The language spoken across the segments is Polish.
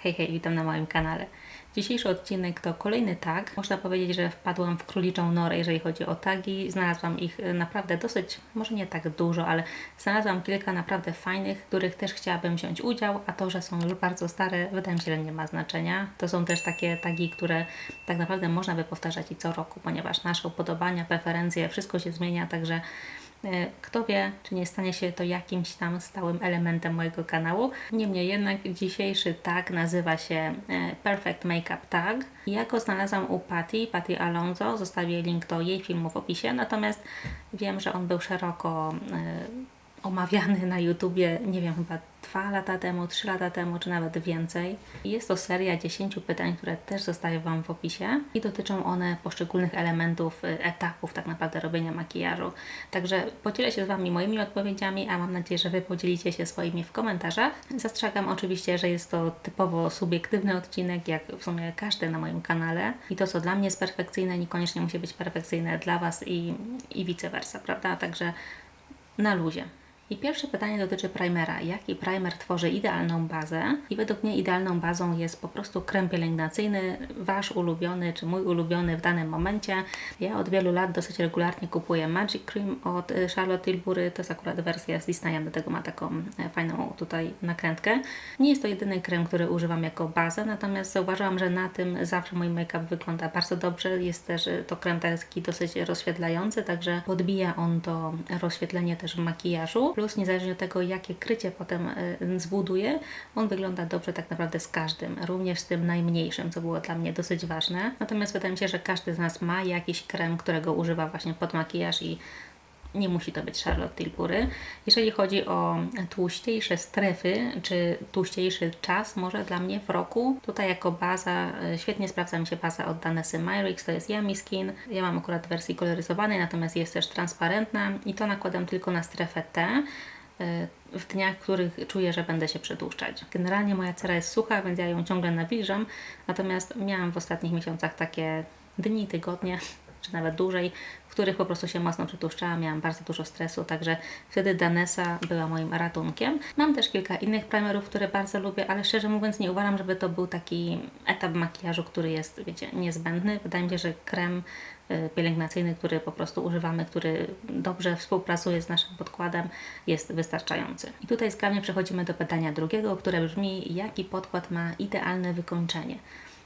Hej, hej, witam na moim kanale. Dzisiejszy odcinek to kolejny tag. Można powiedzieć, że wpadłam w króliczą norę, jeżeli chodzi o tagi. Znalazłam ich e, naprawdę dosyć, może nie tak dużo, ale znalazłam kilka naprawdę fajnych, których też chciałabym wziąć udział, a to, że są już bardzo stare, wydaje mi się, że nie ma znaczenia. To są też takie tagi, które tak naprawdę można by powtarzać i co roku, ponieważ nasze upodobania, preferencje, wszystko się zmienia, także kto wie, czy nie stanie się to jakimś tam stałym elementem mojego kanału. Niemniej jednak dzisiejszy tag nazywa się e, Perfect Makeup Tag. Ja go znalazłam u Patty, Patty Alonso. Zostawię link do jej filmu w opisie. Natomiast wiem, że on był szeroko e, omawiany na YouTubie, nie wiem, chyba dwa lata temu, trzy lata temu, czy nawet więcej. Jest to seria 10 pytań, które też zostawię Wam w opisie i dotyczą one poszczególnych elementów, y, etapów tak naprawdę robienia makijażu. Także podzielę się z Wami moimi odpowiedziami, a mam nadzieję, że Wy podzielicie się swoimi w komentarzach. Zastrzegam oczywiście, że jest to typowo subiektywny odcinek, jak w sumie każdy na moim kanale i to, co dla mnie jest perfekcyjne, niekoniecznie musi być perfekcyjne dla Was i, i vice versa, prawda? Także na luzie. I pierwsze pytanie dotyczy primera. Jaki primer tworzy idealną bazę? I według mnie idealną bazą jest po prostu krem pielęgnacyjny, Wasz ulubiony czy mój ulubiony w danym momencie. Ja od wielu lat dosyć regularnie kupuję Magic Cream od Charlotte Tilbury. To jest akurat wersja z Disneya, do tego ma taką e, fajną tutaj nakrętkę. Nie jest to jedyny krem, który używam jako bazę, natomiast zauważyłam, że na tym zawsze mój make-up wygląda bardzo dobrze. Jest też y, to krem taki dosyć rozświetlający, także podbija on to rozświetlenie też w makijażu plus niezależnie od tego, jakie krycie potem y, zbuduje, on wygląda dobrze tak naprawdę z każdym, również z tym najmniejszym, co było dla mnie dosyć ważne. Natomiast wydaje mi się, że każdy z nas ma jakiś krem, którego używa właśnie pod makijaż i nie musi to być Charlotte Tilbury. Jeżeli chodzi o tłuściejsze strefy, czy tłuściejszy czas może dla mnie w roku, tutaj jako baza, y, świetnie sprawdza mi się baza od Danesy Myrix, to jest Yummy Skin. Ja mam akurat w wersji koloryzowanej, natomiast jest też transparentna i to nakładam tylko na strefę T y, w dniach, w których czuję, że będę się przedłuszczać. Generalnie moja cera jest sucha, więc ja ją ciągle nawilżam, natomiast miałam w ostatnich miesiącach takie dni, tygodnie, czy nawet dłużej, w których po prostu się mocno przytłuszczałam, miałam bardzo dużo stresu, także wtedy Danesa była moim ratunkiem. Mam też kilka innych primerów, które bardzo lubię, ale szczerze mówiąc nie uważam, żeby to był taki etap makijażu, który jest, wiecie, niezbędny. Wydaje mi się, że krem y, pielęgnacyjny, który po prostu używamy, który dobrze współpracuje z naszym podkładem, jest wystarczający. I tutaj zgrabnie przechodzimy do pytania drugiego, które brzmi, jaki podkład ma idealne wykończenie.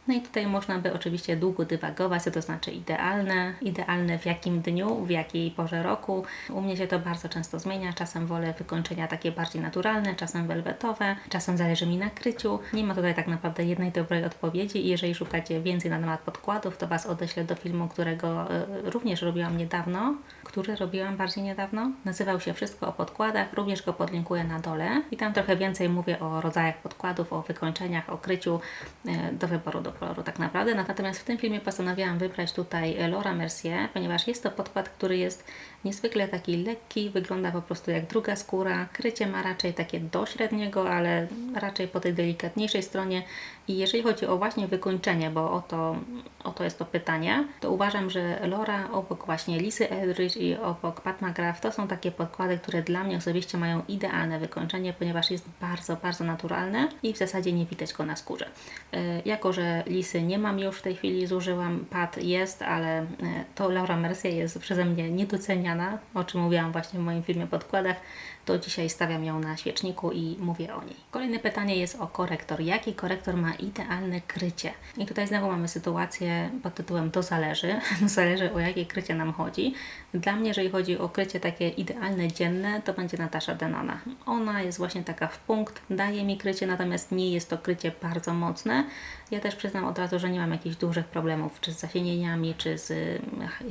No i tutaj można by oczywiście długo dywagować, co to znaczy idealne, idealne w jakim dniu, w jakiej porze roku. U mnie się to bardzo często zmienia, czasem wolę wykończenia takie bardziej naturalne, czasem welwetowe, czasem zależy mi na kryciu. Nie ma tutaj tak naprawdę jednej dobrej odpowiedzi i jeżeli szukacie więcej na temat podkładów, to Was odeślę do filmu, którego e, również robiłam niedawno, który robiłam bardziej niedawno. Nazywał się Wszystko o podkładach, również go podlinkuję na dole i tam trochę więcej mówię o rodzajach podkładów, o wykończeniach, o kryciu e, do wyboru do koloru tak naprawdę. Natomiast w tym filmie postanowiłam wybrać tutaj Laura Mercier, ponieważ jest to podkład, który jest niezwykle taki lekki, wygląda po prostu jak druga skóra. Krycie ma raczej takie do średniego, ale raczej po tej delikatniejszej stronie. I jeżeli chodzi o właśnie wykończenie, bo o to, o to jest to pytanie, to uważam, że Laura obok właśnie Lisy Eldridge i obok Pat McGrath to są takie podkłady, które dla mnie osobiście mają idealne wykończenie, ponieważ jest bardzo, bardzo naturalne i w zasadzie nie widać go na skórze. Yy, jako, że Lisy nie mam już w tej chwili, zużyłam, Pat jest, ale yy, to Laura Mercier jest przeze mnie niedoceniana, o czym mówiłam właśnie w moim filmie podkładach, to dzisiaj stawiam ją na świeczniku i mówię o niej. Kolejne pytanie jest o korektor. Jaki korektor ma idealne krycie? I tutaj znowu mamy sytuację pod tytułem to zależy. zależy o jakie krycie nam chodzi. Dla mnie, jeżeli chodzi o krycie takie idealne, dzienne, to będzie Natasza Denona. Ona jest właśnie taka w punkt, daje mi krycie, natomiast nie jest to krycie bardzo mocne. Ja też przyznam od razu, że nie mam jakichś dużych problemów, czy z zasienieniami, czy z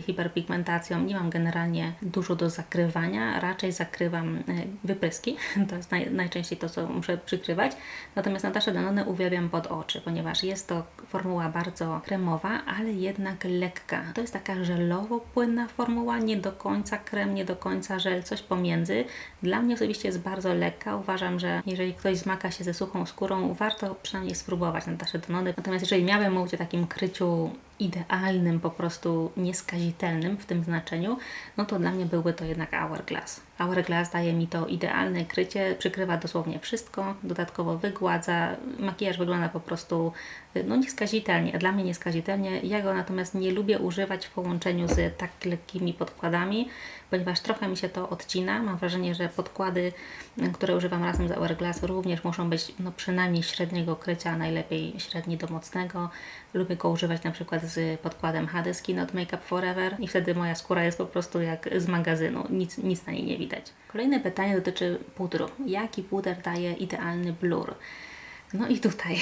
hiperpigmentacją. Nie mam generalnie dużo do zakrywania, raczej zakrywam e, wypryski. To jest naj, najczęściej to, co muszę przykrywać. Natomiast Nataszę Danone uwielbiam pod oczy, ponieważ jest to formuła bardzo kremowa, ale jednak lekka. To jest taka żelowo-płynna formuła, nie do końca krem, nie do końca żel, coś pomiędzy. Dla mnie osobiście jest bardzo lekka. Uważam, że jeżeli ktoś zmaka się ze suchą skórą, warto przynajmniej spróbować Nataszę Danone. Natomiast jeżeli miałabym mówić o takim kryciu idealnym, po prostu nieskazitelnym w tym znaczeniu, no to dla mnie byłby to jednak Hourglass. Hourglass daje mi to idealne krycie, przykrywa dosłownie wszystko, dodatkowo wygładza, makijaż wygląda po prostu no nieskazitelnie, dla mnie nieskazitelnie. Ja go natomiast nie lubię używać w połączeniu z tak lekkimi podkładami, ponieważ trochę mi się to odcina. Mam wrażenie, że podkłady, które używam razem z Hourglass również muszą być no, przynajmniej średniego krycia, najlepiej średni do mocnego. Lubię go używać na przykład z podkładem HD Skin od Makeup Forever i wtedy moja skóra jest po prostu jak z magazynu, nic, nic na niej nie widać. Kolejne pytanie dotyczy pudru. Jaki puder daje idealny blur? No i tutaj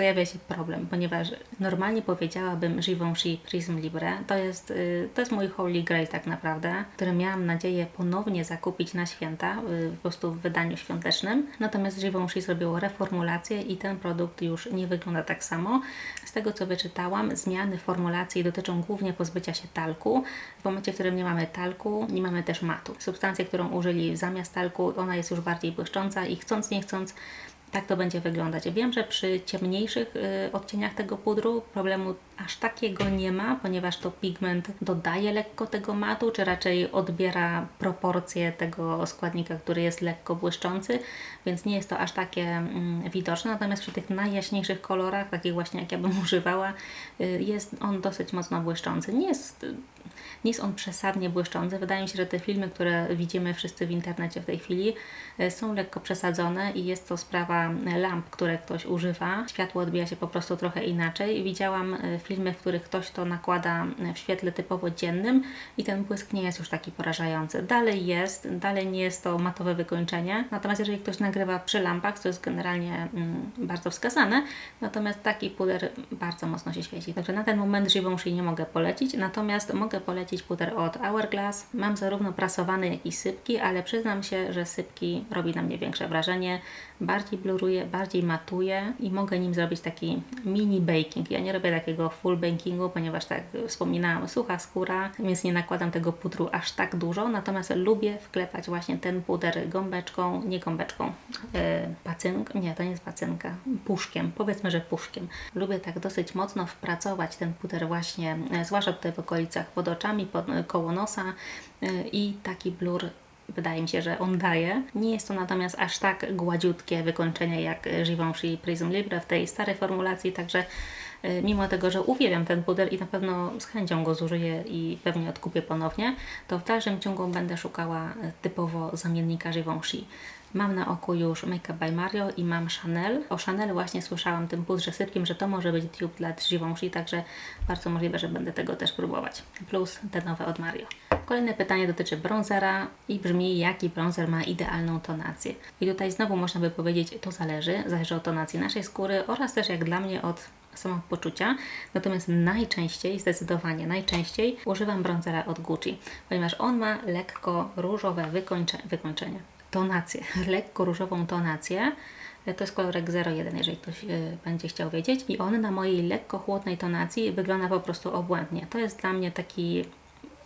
pojawia się problem, ponieważ normalnie powiedziałabym Givenchy Prism Libre. To jest, y, to jest mój holy grail tak naprawdę, który miałam nadzieję ponownie zakupić na święta, y, po prostu w wydaniu świątecznym. Natomiast Givenchy zrobiło reformulację i ten produkt już nie wygląda tak samo. Z tego co wyczytałam, zmiany formulacji dotyczą głównie pozbycia się talku. W momencie, w którym nie mamy talku, nie mamy też matu. Substancję, którą użyli zamiast talku, ona jest już bardziej błyszcząca i chcąc nie chcąc tak to będzie wyglądać. Wiem, że przy ciemniejszych y, odcieniach tego pudru problemu aż takiego nie ma, ponieważ to pigment dodaje lekko tego matu, czy raczej odbiera proporcje tego składnika, który jest lekko błyszczący, więc nie jest to aż takie mm, widoczne. Natomiast przy tych najjaśniejszych kolorach, takich właśnie jak ja bym używała, y, jest on dosyć mocno błyszczący. Nie jest nie jest on przesadnie błyszczący. Wydaje mi się, że te filmy, które widzimy wszyscy w internecie w tej chwili, e, są lekko przesadzone i jest to sprawa lamp, które ktoś używa. Światło odbija się po prostu trochę inaczej. Widziałam e, filmy, w których ktoś to nakłada w świetle typowo dziennym i ten błysk nie jest już taki porażający. Dalej jest, dalej nie jest to matowe wykończenie, natomiast jeżeli ktoś nagrywa przy lampach, co jest generalnie mm, bardzo wskazane, natomiast taki puder bardzo mocno się świeci. Także na ten moment Givenchy nie mogę polecić, natomiast mogę polecić puder od Hourglass. Mam zarówno prasowany, jak i sypki, ale przyznam się, że sypki robi na mnie większe wrażenie. Bardziej bluruje, bardziej matuje i mogę nim zrobić taki mini baking. Ja nie robię takiego full bakingu, ponieważ tak wspominałam, sucha skóra, więc nie nakładam tego pudru aż tak dużo, natomiast lubię wklepać właśnie ten puder gąbeczką, nie gąbeczką, yy, pacynk, nie, to nie jest pacynka, puszkiem, powiedzmy, że puszkiem. Lubię tak dosyć mocno wpracować ten puder właśnie, yy, zwłaszcza tutaj w okolicach pod oczami, pod, koło nosa yy, i taki blur wydaje mi się, że on daje. Nie jest to natomiast aż tak gładziutkie wykończenie jak Givenchy Prism Libre w tej starej formulacji, także mimo tego, że uwielbiam ten puder i na pewno z chęcią go zużyję i pewnie odkupię ponownie, to w dalszym ciągu będę szukała typowo zamiennika Givenchy. Mam na oku już Make Up by Mario i mam Chanel. O Chanel właśnie słyszałam tym pudrze sypkim, że to może być dupe dla Givenchy, także bardzo możliwe, że będę tego też próbować. Plus te nowe od Mario. Kolejne pytanie dotyczy bronzera i brzmi, jaki bronzer ma idealną tonację. I tutaj znowu można by powiedzieć, to zależy, zależy od tonacji naszej skóry oraz też jak dla mnie od samopoczucia. Natomiast najczęściej, zdecydowanie najczęściej używam bronzera od Gucci, ponieważ on ma lekko różowe wykończe, wykończenie, tonację, lekko różową tonację. To jest kolorek 01, jeżeli ktoś y, będzie chciał wiedzieć. I on na mojej lekko chłodnej tonacji wygląda po prostu obłędnie. To jest dla mnie taki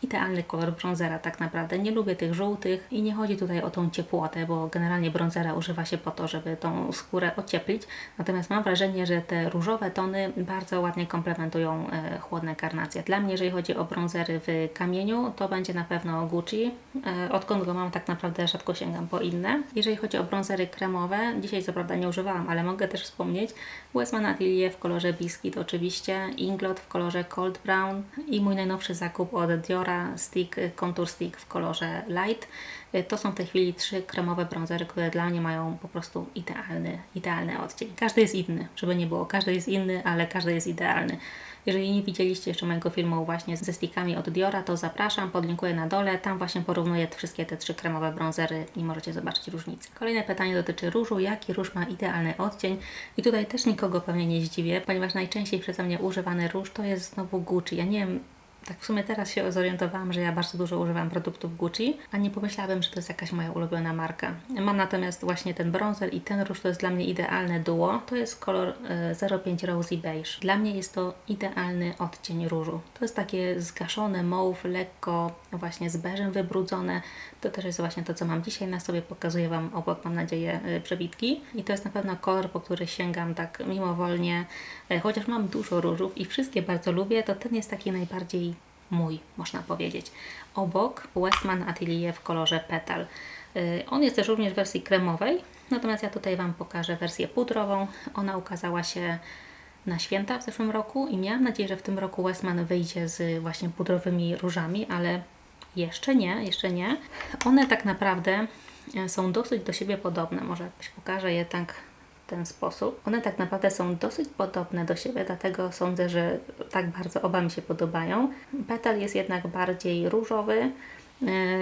idealny kolor bronzera tak naprawdę. Nie lubię tych żółtych i nie chodzi tutaj o tą ciepłotę, bo generalnie bronzera używa się po to, żeby tą skórę ocieplić. Natomiast mam wrażenie, że te różowe tony bardzo ładnie komplementują e, chłodne karnacje. Dla mnie, jeżeli chodzi o bronzery w kamieniu, to będzie na pewno Gucci. E, odkąd go mam, tak naprawdę rzadko sięgam po inne. Jeżeli chodzi o bronzery kremowe, dzisiaj co prawda nie używałam, ale mogę też wspomnieć, Westman Atelier w kolorze Biscuit oczywiście, Inglot w kolorze Cold Brown i mój najnowszy zakup od Diora Stick, Contour Stick w kolorze Light. To są w tej chwili trzy kremowe bronzery, które dla mnie mają po prostu idealny, idealny odcień. Każdy jest inny, żeby nie było. Każdy jest inny, ale każdy jest idealny. Jeżeli nie widzieliście jeszcze mojego filmu właśnie ze stickami od Diora, to zapraszam, podlinkuję na dole. Tam właśnie porównuję wszystkie te trzy kremowe bronzery i możecie zobaczyć różnicę. Kolejne pytanie dotyczy różu. Jaki róż ma idealny odcień? I tutaj też nikogo pewnie nie zdziwię, ponieważ najczęściej przeze mnie używany róż to jest znowu Gucci. Ja nie wiem, Tak w sumie teraz się zorientowałam, że ja bardzo dużo używam produktów Gucci, a nie pomyślałabym, że to jest jakaś moja ulubiona marka. Mam natomiast właśnie ten bronzer i ten róż to jest dla mnie idealne duo. To jest kolor e, 05 Rosy Beige. Dla mnie jest to idealny odcień różu. To jest takie zgaszone mauve, lekko właśnie z beżem wybrudzone. To też jest właśnie to, co mam dzisiaj na sobie. Pokazuję Wam obok, mam nadzieję, e, przebitki. I to jest na pewno kolor, po który sięgam tak mimowolnie. E, Chociaż mam dużo różów i wszystkie bardzo lubię, to ten jest taki najbardziej mój, można powiedzieć. Obok Westman Atelier w kolorze Petal. Y, On jest też również w wersji kremowej, natomiast ja tutaj Wam pokażę wersję pudrową. Ona ukazała się na święta w zeszłym roku i miałam nadzieję, że w tym roku Westman wyjdzie z właśnie pudrowymi różami, ale jeszcze nie, jeszcze nie. One tak naprawdę e, są dosyć do siebie podobne. Może jakoś pokażę je tak w ten sposób. One tak naprawdę są dosyć podobne do siebie, dlatego sądzę, że tak bardzo oba mi się podobają. Petal jest jednak bardziej różowy,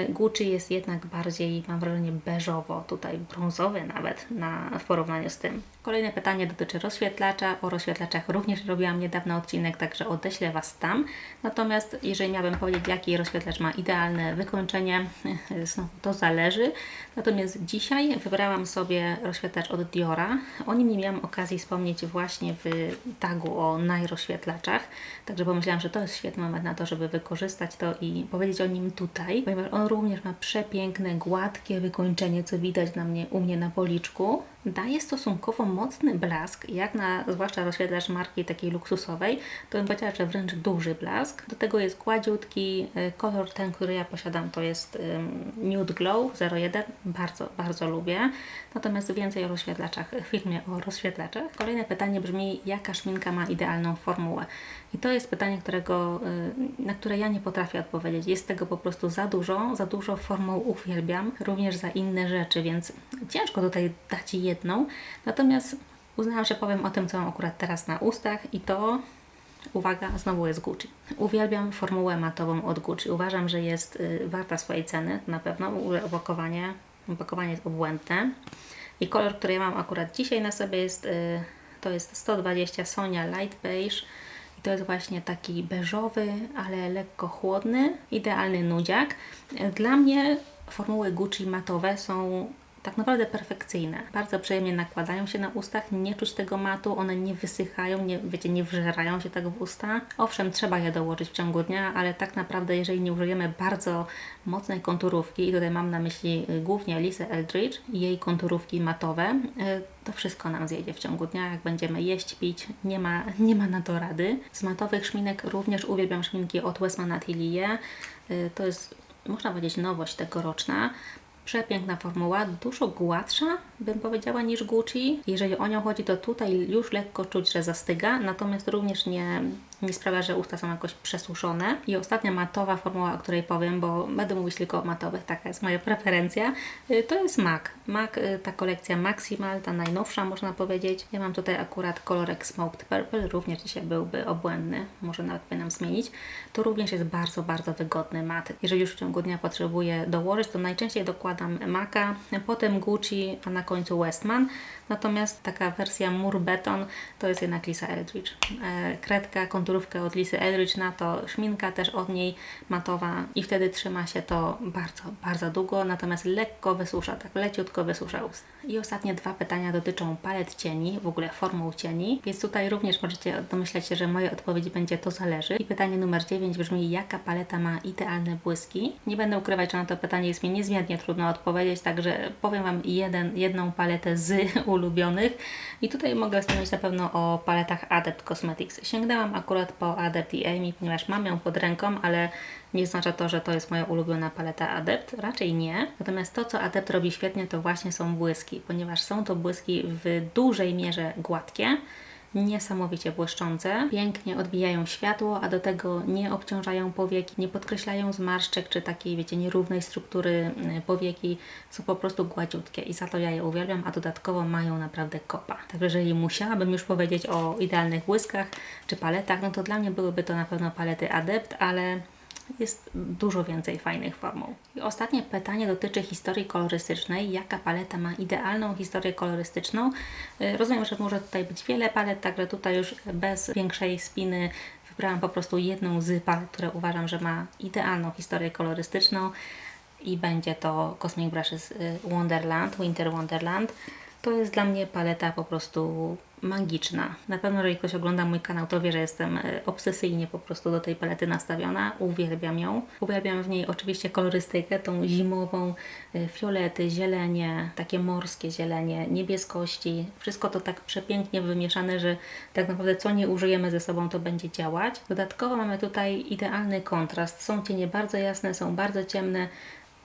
Gucci jest jednak bardziej, mam wrażenie, beżowo, tutaj brązowy nawet na, w porównaniu z tym. Kolejne pytanie dotyczy rozświetlacza. O rozświetlaczach również robiłam niedawno odcinek, także odeślę Was tam. Natomiast jeżeli miałabym powiedzieć, jaki rozświetlacz ma idealne wykończenie, to zależy. Natomiast dzisiaj wybrałam sobie rozświetlacz od Diora. O nim nie miałam okazji wspomnieć właśnie w tagu o najrozświetlaczach, także pomyślałam, że to jest świetny moment na to, żeby wykorzystać to i powiedzieć o nim tutaj, ponieważ on również ma przepiękne, gładkie wykończenie, co widać na mnie, u mnie na policzku. Daje stosunkowo mocny blask, jak na zwłaszcza rozświetlacz marki takiej luksusowej, to bym powiedziała, że wręcz duży blask. Do tego jest gładziutki, y, kolor ten, który ja posiadam to jest Nude Glow 01, bardzo, bardzo lubię. Natomiast więcej o rozświetlaczach w filmie o rozświetlaczach. Kolejne pytanie brzmi, jaka szminka ma idealną formułę? I to jest pytanie, którego, y, na które ja nie potrafię odpowiedzieć. Jest tego po prostu za dużo, za dużo formuł uwielbiam, również za inne rzeczy, więc ciężko tutaj dać jedną. Natomiast uznałam, że powiem o tym, co mam akurat teraz na ustach i to Uwaga, znowu jest Gucci. Uwielbiam formułę matową od Gucci. Uważam, że jest y, warta swojej ceny, na pewno. W opakowanie, opakowanie jest obłędne. I kolor, który ja mam akurat dzisiaj na sobie jest, y, to jest 120 Sonia Light Beige. To jest właśnie taki beżowy, ale lekko chłodny, idealny nudziak. Dla mnie formuły Gucci matowe są tak naprawdę perfekcyjne. Bardzo przyjemnie nakładają się na ustach, nie czuć tego matu, one nie wysychają, nie, wiecie, nie wżerają się tak w usta. Owszem, trzeba je dołożyć w ciągu dnia, ale tak naprawdę jeżeli nie użyjemy bardzo mocnej konturówki, i tutaj mam na myśli y, głównie Lisę Eldridge i jej konturówki matowe, y, to wszystko nam zjedzie w ciągu dnia, jak będziemy jeść, pić, nie ma, nie ma na to rady. Z matowych szminek również uwielbiam szminki od Westman Atelier. Y, To jest, można powiedzieć, nowość tegoroczna. Przepiękna formuła, dużo gładsza, bym powiedziała, niż Gucci. Jeżeli o nią chodzi, to tutaj już lekko czuć, że zastyga, natomiast również nie, nie sprawia, że usta są jakoś przesuszone. I ostatnia matowa formuła, o której powiem, bo będę mówić tylko o matowych, taka jest moja preferencja, y, to jest MAC. MAC, y, ta kolekcja Maximal, ta najnowsza można powiedzieć. Ja mam tutaj akurat kolorek Smoked Purple, również dzisiaj byłby obłędny, może nawet powinnam zmienić. To również jest bardzo, bardzo wygodny mat. Jeżeli już w ciągu dnia potrzebuję dołożyć, to najczęściej dokładam MACa, potem Gucci, a na końcu Westman. Natomiast taka wersja Mur Beton to jest jednak Lisa Eldridge. E, kredka, konturówkę od Lisy Eldridge, na to szminka też od niej matowa i wtedy trzyma się to bardzo, bardzo długo, natomiast lekko wysusza, tak leciutko wysusza ust. I ostatnie dwa pytania dotyczą palet cieni, w ogóle formuł cieni, więc tutaj również możecie domyśleć się, że moja odpowiedź będzie to zależy. I pytanie numer 9 brzmi, jaka paleta ma idealne błyski? Nie będę ukrywać, że na to pytanie jest mi niezmiernie trudno odpowiedzieć, także powiem Wam jeden, jedną paletę z ulubionych. I tutaj mogę wspomnieć na pewno o paletach Adept Cosmetics. Sięgnęłam akurat po Adept i Amy, ponieważ mam ją pod ręką, ale nie oznacza to, że to jest moja ulubiona paleta Adept. Raczej nie. Natomiast to, co Adept robi świetnie, to właśnie są błyski, ponieważ są to błyski w dużej mierze gładkie, niesamowicie błyszczące, pięknie odbijają światło, a do tego nie obciążają powieki, nie podkreślają zmarszczek czy takiej, wiecie, nierównej struktury y, powieki, są po prostu gładziutkie i za to ja je uwielbiam, a dodatkowo mają naprawdę kopa. Także jeżeli musiałabym już powiedzieć o idealnych błyskach czy paletach, no to dla mnie byłyby to na pewno palety Adept, ale jest dużo więcej fajnych formuł. I ostatnie pytanie dotyczy historii kolorystycznej. Jaka paleta ma idealną historię kolorystyczną? Y, Rozumiem, że może tutaj być wiele palet, także tutaj już bez większej spiny Wybrałam po prostu jedną z palet, które uważam, że ma idealną historię kolorystyczną i będzie to Cosmic Brushes y, Wonderland, Winter Wonderland. To jest dla mnie paleta po prostu magiczna. Na pewno, jeżeli ktoś ogląda mój kanał, to wie, że jestem y, obsesyjnie po prostu do tej palety nastawiona. Uwielbiam ją. Uwielbiam w niej oczywiście kolorystykę, tą zimową, y, fiolety, zielenie, takie morskie zielenie, niebieskości. Wszystko to tak przepięknie wymieszane, że tak naprawdę co nie użyjemy ze sobą, to będzie działać. Dodatkowo mamy tutaj idealny kontrast. Są cienie bardzo jasne, są bardzo ciemne.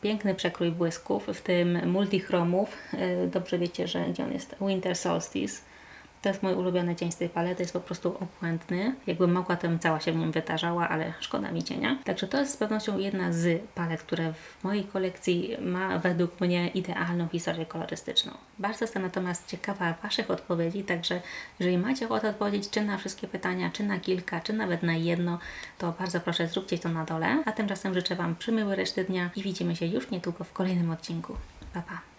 Piękny przekrój błysków, w tym multichromów. Y, Dobrze wiecie, że gdzie on jest? Winter Solstice. To jest mój ulubiony cień z tej palety, jest po prostu obłędny. Jakbym mogła, to bym cała się w nim wytarzała, ale szkoda mi cienia. Także to jest z pewnością jedna z palet, które w mojej kolekcji ma według mnie idealną historię kolorystyczną. Bardzo jestem natomiast ciekawa Waszych odpowiedzi, także jeżeli macie ochotę odpowiedzieć czy na wszystkie pytania, czy na kilka, czy nawet na jedno, to bardzo proszę zróbcie to na dole. A tymczasem życzę Wam przymiłej reszty dnia i widzimy się już niedługo w kolejnym odcinku. Pa, pa!